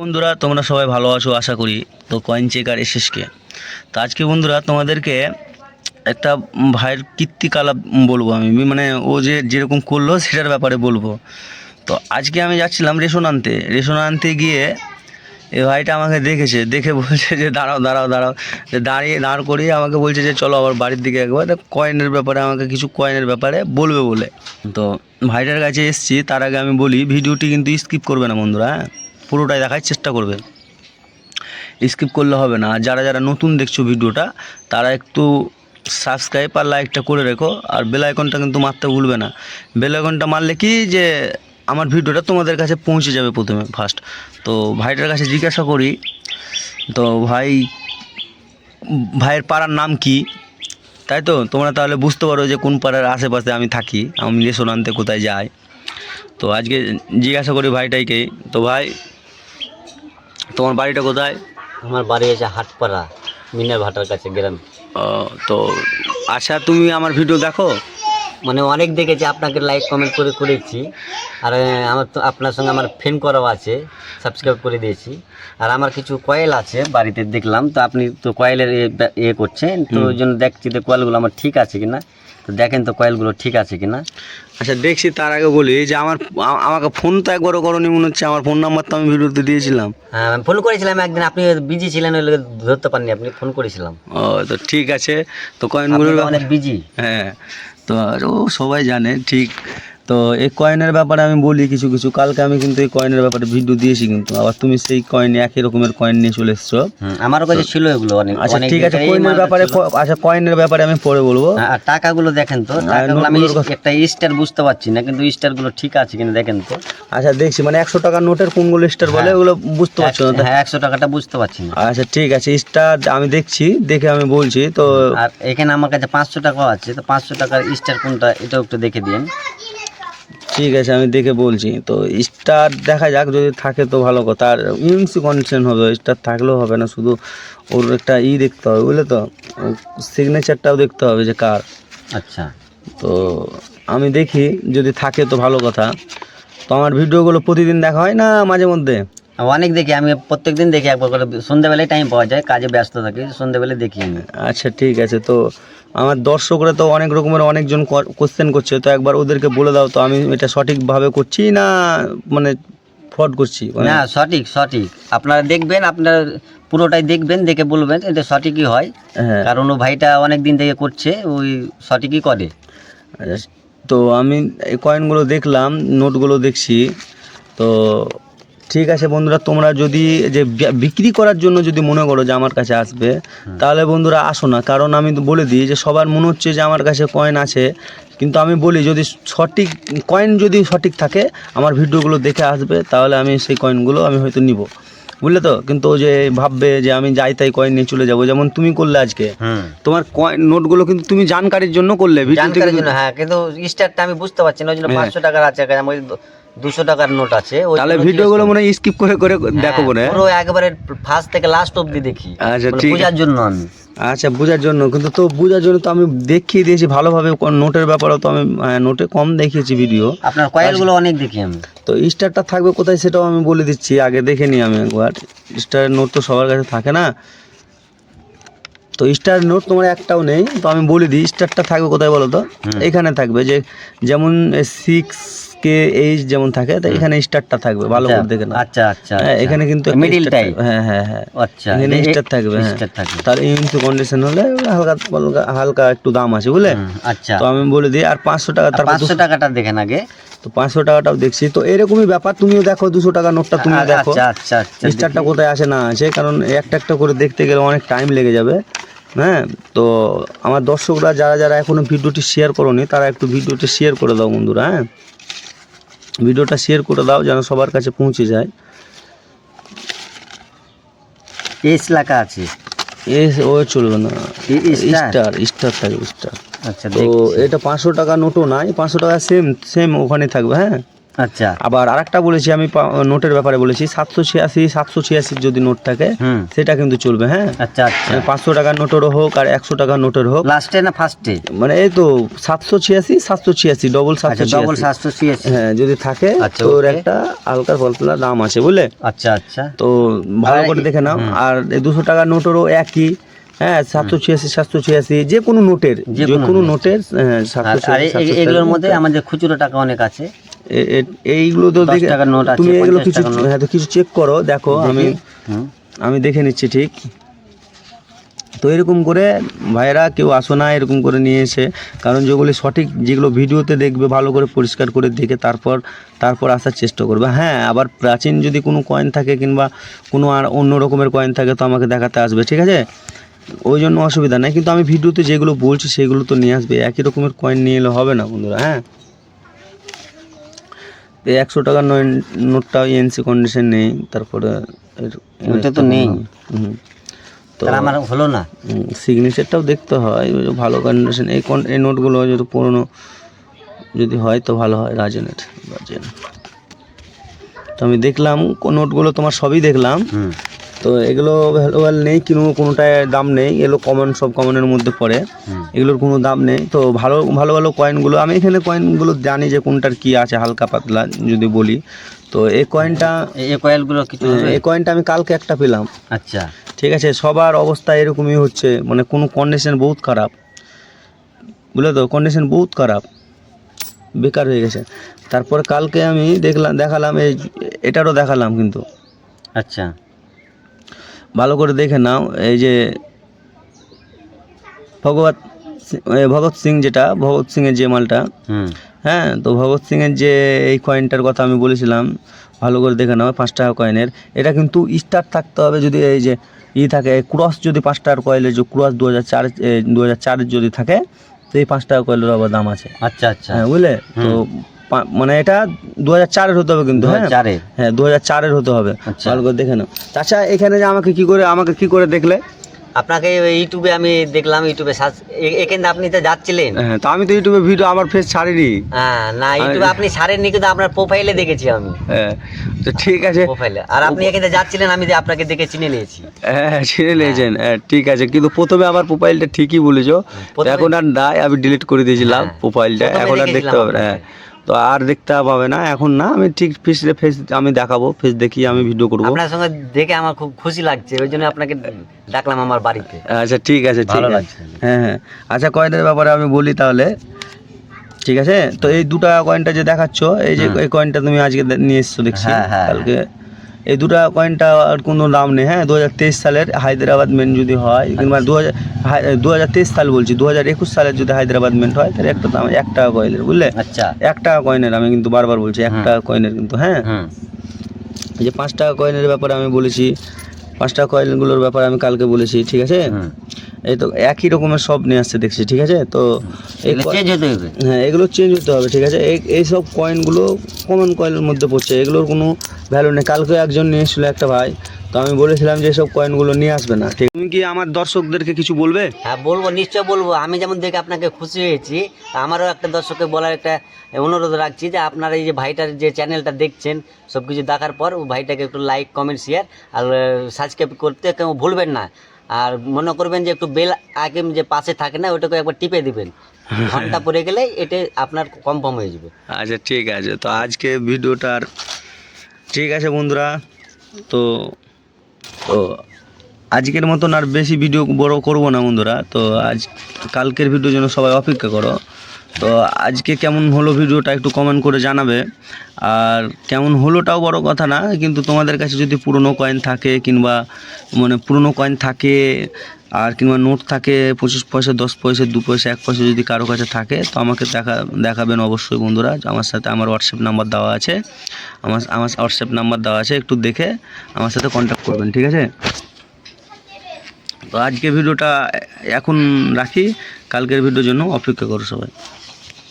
বন্ধুরা, তোমরা সবাই ভালো আছো, আশা করি। তো কয়েন চেকার এসএসকে তো আজকে বন্ধুরা, তোমাদেরকে একটা ভাইয়ের কীর্তিকলাপ বলব আমি। মানে ও যে যেরকম করল, সেটার ব্যাপারে বলব। তো আজকে আমি যাচ্ছিলাম রেশন আনতে। রেশন আনতে গিয়ে এই ভাইটা আমাকে দেখেছে। দেখে বলছে যে, দাঁড়াও দাঁড়াও দাঁড়াও। যে দাঁড়িয়ে, দাঁড় করিয়ে আমাকে বলছে যে, চলো আবার বাড়ির দিকে একবার। তা কয়েনের ব্যাপারে, আমাকে কিছু কয়েনের ব্যাপারে বলবে বলে। তো ভাইটার কাছে এসছি। তার আগে আমি বলি, ভিডিওটি কিন্তু স্কিপ করবে না বন্ধুরা হ্যাঁ? পুরোটাই দেখার চেষ্টা করবে। স্কিপ করলে হবে না। যারা যারা নতুন দেখছ ভিডিওটা, তারা একটু সাবস্ক্রাইব আর লাইকটা করে রেখো। আর বেল আইকনটা কিন্তু মারতে ভুলবে না। বেল আইকনটা মারলে কি যে, আমার ভিডিওটা তোমাদের কাছে পৌঁছে যাবে প্রথমে ফার্স্ট তো ভাইটার কাছে জিজ্ঞাসা করি, তো ভাই, ভাইয়ের পাড়ার নাম কি? তাই তো? তোমরা তাহলে বুঝতে পারো যে কোন পাড়ার আশেপাশে আমি থাকি। আমি রেশন আনতে কোথায় যাই। তো আজকে জিজ্ঞাসা করি ভাইটাইকে, তো ভাই তোমার বাড়িটা কোথায়? আমার বাড়ি আছে হাটপাড়া মিনার ভাটার কাছে গ্রাম। তো আচ্ছা তুমি আমার ভিডিও দেখো। মানে অনেক দেখেছি আপনাকে লাইক কমেন্ট করে করেছি। আর আমার তো আপনার সঙ্গে আমার ফ্রেন্ড করাও আছে সাবস্ক্রাইব করে দিয়েছি। আর আমার কিছু কয়েল আছে বাড়িতে দেখলাম তো আপনি তো কয়েলের এ ইয়ে করছেন তো ওই জন্য দেখছি যে কয়েলগুলো আমার ঠিক আছে কিনা। তো দেখেন তো কয়েলগুলো ঠিক আছে কিনা। আচ্ছা দেখছি তার আগে বলি যে আমার আমাকে ফোন তো একবারও করনি মনে হচ্ছে আমার ফোন নাম্বার তো আমি ভিডিওতে দিয়েছিলাম। হ্যাঁ ফোন করেছিলাম একদিন আপনি বিজি ছিলেন ওই ধরতে পারেননি আপনি ফোন করেছিলাম। ও তো ঠিক আছে। তো ব্যাপারে অনেক বিজি হ্যাঁ। তো আরও সবাই জানে ঠিক তো এই কয়েনের ব্যাপারে আমি বলি কিছু কিছু। কালকে আমি কিন্তু এই কয়েনের ব্যাপারে ভিডিও দিয়েছি কিন্তু। আবার তুমি সেই কয়েন একই রকমের কয়েন নিয়ে চলে এসছো। আমারও কাছে ছিল এগুলো অনেক আচ্ছা ঠিক আছে কয়েনের ব্যাপারে আচ্ছা কয়েনের ব্যাপারে আমি পরে বলব। হ্যাঁ, আর টাকাগুলো দেখেন তো টাকাগুলো আমি একটা স্টার বুঝতে পারছি না কিন্তু স্টারগুলো ঠিক আছে কিনা দেখেন তো। আচ্ছা দেখছি মানে একশো টাকার নোটের কোনগুলো স্টার বলে ওগুলো বুঝতে পারছ না হ্যাঁ একশো টাকাটা বুঝতে পারছি না। আচ্ছা ঠিক আছে স্টার আমি দেখছি দেখে আমি বলছি তো আর এখানে আমার কাছে পাঁচশো টাকাও আছে তো পাঁচশো টাকার স্টার কোনটা এটাও একটু দেখে দিন। ঠিক আছে আমি দেখে বলছি। তো স্টার দেখা যাক যদি থাকে তো ভালো কথা। আর উইংস কন্ডিশন হবে স্টার থাকলেও হবে না শুধু ওর একটা ই দেখতে হবে বুঝলে তো? সিগনেচারটাও দেখতে হবে যে কার। আচ্ছা। তো আমি দেখি যদি থাকে তো ভালো কথা। তো আমার ভিডিওগুলো প্রতিদিন দেখা হয় না মাঝে মধ্যে? অনেক দেখি আমি প্রত্যেক দিন দেখি একবার করে সন্ধ্যাবেলায় টাইম পাওয়া যায় কাজে ব্যস্ত থাকি সন্ধ্যাবেলায় দেখি আমি। আচ্ছা ঠিক আছে। তো আমার দর্শকরা তো অনেক রকমের অনেকজন কোশ্চেন করছে তো একবার ওদেরকে বলে দাও তো আমি এটা সঠিকভাবে করছি না মানে ফ্রড করছি? মানে না সঠিক সঠিক। আপনারা দেখবেন আপনারা পুরোটাই দেখবেন দেখে বলবেন এটা সঠিকই হয়। হ্যাঁ। কারণ ও ভাইটা অনেক দিন থেকে করছে ওই সঠিকই করে। আচ্ছা, তো আমি এই কয়েনগুলো দেখলাম নোটগুলো দেখছি তো ঠিক আছে বন্ধুরা তোমরা যদি যে বিক্রি করার জন্য যদি মনে করো যে আমার কাছে আসবে তাহলে বন্ধুরা আসো না। কারণ আমি তো বলে দিই যে সবার মনে হচ্ছে যে আমার কাছে কয়েন আছে। কিন্তু আমি বলি যদি সঠিক কয়েন যদি সঠিক থাকে আমার ভিডিওগুলো দেখে আসবে তাহলে আমি সেই কয়েনগুলো আমি হয়তো নিব। বুঝলে তো? কিন্তু ও যে ভাববে যে আমি যাই তাই কয়েন নিয়ে চলে যাব। যেমন তুমি করলে আজকে। তোমার কয়েন নোটগুলো কিন্তু তুমি জানকারির জন্য করলে জানকারির জন্য হ্যাঁ কিন্তু স্টারটা আমি বুঝতে পারছি না ওই জন্য হ্যাঁ। পাঁচশো টাকার আছে দুশো টাকার নোট আছে। তাহলে ভিডিওগুলো মনে স্কিপ করে করে দেখো হ্যাঁ, পুরো একবারে ফার্স্ট থেকে লাস্ট অবধি দেখি। আচ্ছা, মানে ঠিক বোঝার জন্য আমি। আচ্ছা বোঝার জন্য। কিন্তু তো বোঝার জন্য তো আমি দেখিয়ে দিয়েছি ভালোভাবে। নোটের ব্যাপারেও তো আমি হ্যাঁ, নোটে কম দেখিয়েছি ভিডিও আপনার কয়েলগুলো অনেক দেখি আমি। তো স্টারটা থাকবে কোথায় সেটাও আমি বলে দিচ্ছি। আগে দেখে নিই আমি একবার। স্টারের নোট তো সবার কাছে থাকে না। তো স্টার নোট তোমার একটাও নেই তো আমি বলে দিই স্টারটা থাকবে কোথায় বলো তো এখানে থাকবে যে যেমন সিক্স কে এইচ যেমন থাকে তো এখানে স্টারটা থাকবে ভালো করে দেখে না আচ্ছা আচ্ছা হ্যাঁ এখানে কিন্তু মিডিল টাইপ হ্যাঁ হ্যাঁ হ্যাঁ। আচ্ছা এখানে স্টার থাকবে হ্যাঁ। স্টার থাকবে। তার ইউনিট কন্ডিশন হলে হালকা হালকা হালকা একটু দাম আছে বুঝলে? আচ্ছা। তো আমি বলে দিই আর পাঁচশো টাকা তারপর পাঁচশো টাকাটা দেখেন আগে। তো পাঁচশো টাকাটাও দেখছি। তো এরকমই ব্যাপার তুমিও দেখো দুশো টাকা নোটটা তুমি দেখো। আচ্ছা আচ্ছা আচ্ছা স্টারটা কোথায় আসে না আছে কারণ একটা একটা করে দেখতে গেলে অনেক টাইম লেগে যাবে। হ্যাঁ তো আমার দর্শকরা যারা যারা এখনও ভিডিওটি শেয়ার করোনি তারা একটু ভিডিওটি শেয়ার করে দাও বন্ধুরা হ্যাঁ। ভিডিওটা শেয়ার করে দাও যেন সবার কাছে পৌঁছে যায়। এস লেখা আছে। এ ও চলবে না। স্টার? স্টার থাকবে স্টার। আচ্ছা তো এটা পাঁচশো টাকা নোটও নাই পাঁচশো টাকা সেম সেম ওখানে থাকবে হ্যাঁ? আচ্ছা। আবার আরেকটা বলেছি আমি নোটের ব্যাপারে বলেছি সাতশো ছিয়াশি সাতশো ছিয়াশির যদি নোট থাকে সেটা কিন্তু চলবে হ্যাঁ? আচ্ছা আচ্ছা। মানে পাঁচশো টাকার নোটেরও হোক আর একশো টাকার নোটের হোক। লাস্টে না ফার্স্টে? মানে এই তো সাতশো ছিয়াশি সাতশো ছিয়াশি ডবল আচ্ছা সাতশো ডবল সাতশো ছিয়াশি। হ্যাঁ যদি থাকে আচ্ছা, okay. একটা হালকা পাতলা দাম আছে বুঝলে? আচ্ছা আচ্ছা। তো ভালো করে দেখে নাও। আর এই দুশো টাকার নোটেরও একই হ্যাঁ সাতশো ছিয়াশি সাতশো ছিয়াশি যে কোনো নোটের যে কোনো নোটের হ্যাঁ, এগুলোর মধ্যে আমাদের খুচরো টাকা অনেক আছে এইগুলো তো তুমি এগুলো কিছু হ্যাঁ তো কিছু চেক করো দেখো আমি আমি দেখে নিচ্ছি ঠিক? তো এরকম করে ভাইরা কেউ আসো না এরকম করে নিয়ে এসে কারণ যেগুলি সঠিক যেগুলো ভিডিওতে দেখবে ভালো করে পরিষ্কার করে দেখে তারপর তারপর আসার চেষ্টা করবে। হ্যাঁ আবার প্রাচীন যদি কোনো কয়েন থাকে কিংবা কোনো আর অন্য রকমের কয়েন থাকে তো আমাকে দেখাতে আসবে ঠিক আছে? ওই জন্য অসুবিধা নেই কিন্তু আমি ভিডিওতে যেগুলো বলছি সেগুলো তো নিয়ে আসবে। একই রকমের কয়েন নিয়ে এলে হবে না বন্ধুরা হ্যাঁ? এই একশো টাকার নোটটা এনসি কন্ডিশন নেই তারপরে ওইটা তো নেই। তো আমার হলো না। সিগনেচারটাও দেখতে হয় ভালো কন্ডিশন এই কন এই নোটগুলো যদি পুরনো যদি হয় তো ভালো হয় রাজনের রাজেন তো আমি দেখলাম কোন নোটগুলো তোমার সবই দেখলাম। তো এগুলো ভ্যালুয়াল নেই কোনো কোনোটায় দাম নেই এগুলো কমন সব কমনের মধ্যে পড়ে। এগুলোর কোনো দাম নেই। তো ভালো ভালো ভালো কয়েনগুলো আমি এখানে কয়েনগুলো জানি যে কোনটার কি আছে হালকা পাতলা যদি বলি। তো এই কয়েনটা এই কয়েনগুলো কিছু এই কয়েনটা আমি কালকে একটা পেলাম। আচ্ছা। ঠিক আছে সবার অবস্থা এরকমই হচ্ছে মানে কোনো কন্ডিশন বহুত খারাপ। বুঝলে তো? কন্ডিশন বহুত খারাপ। বেকার হয়ে গেছে। তারপর কালকে আমি দেখলাম দেখালাম এই এটারও দেখালাম কিন্তু। আচ্ছা। ভালো করে দেখে নাও এই যে ভগবত ভগৎ সিং যেটা ভগৎ সিংয়ের যে মালটা। হ্যাঁ তো ভগৎ সিংয়ের যে এই কয়েনটার কথা আমি বলেছিলাম ভালো করে দেখে নাও পাঁচ টাকা কয়েনের এটা কিন্তু স্টার থাকতে হবে যদি এই যে ই থাকে ক্রস যদি পাঁচ টাকার কয়েলের যে ক্রস দু হাজার চার দু হাজার চারের যদি থাকে তো এই পাঁচ টাকা কয়েলের আবার দাম আছে। আচ্ছা আচ্ছা। হ্যাঁ বুঝলে? তো মানে এটা দু হাজার চারের হতে হবে কিন্তু হ্যাঁ? হ্যাঁ দু হাজার চারের হতে হবে। আচ্ছা। ভালো করে দেখে নাও। চাচা এখানে যে আমাকে কি করে আমাকে কি করে দেখলে? আপনাকে ইউটিউবে আমি দেখলাম ইউটিউবে সার্চ এখানে আপনি তো যাচ্ছিলেন। হ্যাঁ তো আমি তো ইউটিউবে ভিডিও আমার ফেস ছাড়িনি। হ্যাঁ না ইউটিউবে আপনি সারেননি কিন্তু আপনার প্রোফাইলে দেখেছি আমি। হ্যাঁ তো ঠিক আছে। প্রোফাইলে আর আপনি এখানে যাচ্ছিলেন আমি যে আপনাকে দেখে চিনে নিয়েছি। হ্যাঁ চিনে নিয়েছেন। হ্যাঁ ঠিক আছে। কিন্তু প্রথমে আমার প্রোফাইলটা ঠিকই বলেছ। এখন আর নাই আমি ডিলিট করে দিয়েছিলাম হ্যাঁ, প্রোফাইলটা এখন আর দেখতে হবে হ্যাঁ। তো আর দেখতে পাবে না। এখন না আমি ঠিক ফেস ফেস আমি দেখাবো ফেস দেখিয়ে আমি ভিডিও করব। আপনার সঙ্গে দেখে আমার খুব খুশি লাগছে ওই জন্য আপনাকে ডাকলাম আমার বাড়িতে। আচ্ছা ঠিক আছে ঠিক ভালো আছে। হ্যাঁ হ্যাঁ। আচ্ছা কয়েনের ব্যাপারে আমি বলি তাহলে। ঠিক আছে? তো এই দুটা কয়েনটা যে দেখাচ্ছ এই যে এই কয়েনটা তুমি আজকে নিয়ে এসছো দেখছি। হ্যাঁ, হ্যাঁ, কালকে এই দুটা কয়েনটা আর কোনো দাম নেই হ্যাঁ? দু হাজার তেইশ সালের হায়দ্রাবাদ মেন যদি হয় কিংবা দু হাজার দু সাল বলছি দু হাজার একুশ সালের যদি হায়দ্রাবাদ মেন্ট হয় তাহলে একটা দাম এক টাকা কয়েনের বুঝলে? আচ্ছা। এক টাকা কয়েনের আমি কিন্তু বারবার বলছি এক টাকা কয়েনের কিন্তু হ্যাঁ? হুম এই যে পাঁচ টাকা কয়েনের ব্যাপারে আমি বলেছি পাঁচ টাকা কয়েনগুলোর ব্যাপারে আমি কালকে বলেছি ঠিক আছে? হুম এই তো একই রকমের সব নিয়ে আসছে দেখছি ঠিক আছে? তো হ্যাঁ এগুলো চেঞ্জ হতে হবে ঠিক আছে? এই এইসব কয়েনগুলো কমন কয়েনের মধ্যে পড়ছে এগুলোর কোনো ভ্যালু নেই। কালকে একজন নিয়ে এসেছিল একটা ভাই তো আমি বলেছিলাম যে এসব কয়েনগুলো নিয়ে আসবে না ঠিক? তুমি কি আমার দর্শকদেরকে কিছু বলবে? হ্যাঁ বলব নিশ্চয় বলব। আমি যেমন দেখে আপনাকে খুশি হয়েছি আমারও একটা দর্শককে বলার একটা অনুরোধ রাখছি যে আপনারা এই যে ভাইটার যে চ্যানেলটা দেখছেন সব কিছু দেখার পর ও ভাইটাকে একটু লাইক কমেন্ট শেয়ার আর সাবস্ক্রাইব করতে কেউ ভুলবেন না। আর মনে করবেন যে একটু বেল আগে যে পাশে থাকে না, ওটাকে একবার টিপে দিবেন। ঘণ্টা পড়ে গেলে এটা আপনার কনফার্ম হয়ে যাবে। আচ্ছা ঠিক আছে। তো আজকে ভিডিওটার ঠিক আছে বন্ধুরা। তো তো আজকের মতন আর বেশি ভিডিও বড় করব না বন্ধুরা। তো আজ কালকের ভিডিও জন্য সবাই অপেক্ষা করো। তো আজকে কেমন হলো ভিডিওটা একটু কমেন্ট করে জানাবে। আর কেমন হলোটাও বড় কথা না, কিন্তু তোমাদের কাছে যদি পুরনো কয়েন থাকে কিংবা মানে পুরনো কয়েন থাকে আর কিংবা নোট থাকে, পঁচিশ পয়সা, দশ পয়সা, দু পয়সা, এক পয়সা যদি কারও কাছে থাকে, তো আমাকে দেখা, দেখাবেন অবশ্যই বন্ধুরা। আমার সাথে আমার হোয়াটসঅ্যাপ নাম্বার দেওয়া আছে। আমার আমার হোয়াটসঅ্যাপ নাম্বার দেওয়া আছে, একটু দেখে আমার সাথে কন্ট্যাক্ট করবেন, ঠিক আছে? তো আজকে ভিডিওটা এখন রাখি। কালকের ভিডিওর জন্য অপেক্ষা করো সবাই।